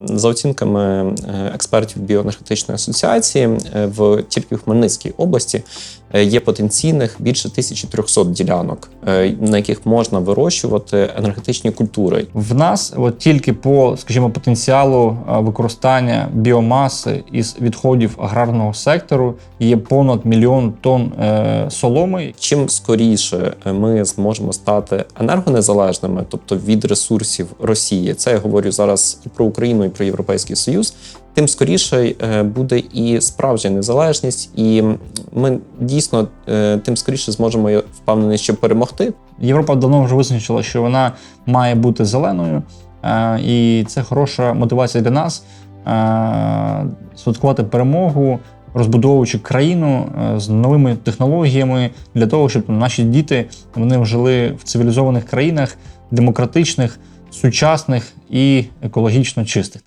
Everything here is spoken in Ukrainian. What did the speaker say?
За оцінками е, експертів біоенергетичної асоціації, е, в тільки в Хмельницькій області е, є потенційних більше 1300 ділянок, на яких можна вирощувати енергетичні культури. В нас от тільки по, скажімо, потенціалу використання біомаси із відходів аграрного сектору є понад мільйон тонн соломи. Чим скоріше ми зможемо стати енергонезалежними, тобто від ресурсів Росії, це я говорю зараз і про Україну, і про Європейський Союз, тим скоріше е, буде і справжня незалежність, і ми дійсно е, тим скоріше зможемо я впевнений, що перемогти. Європа давно вже визначила, що вона має бути зеленою, е, і це хороша мотивація для нас святкувати перемогу, розбудовуючи країну з новими технологіями для того, щоб наші діти вони жили в цивілізованих країнах, демократичних, сучасних і екологічно чистих.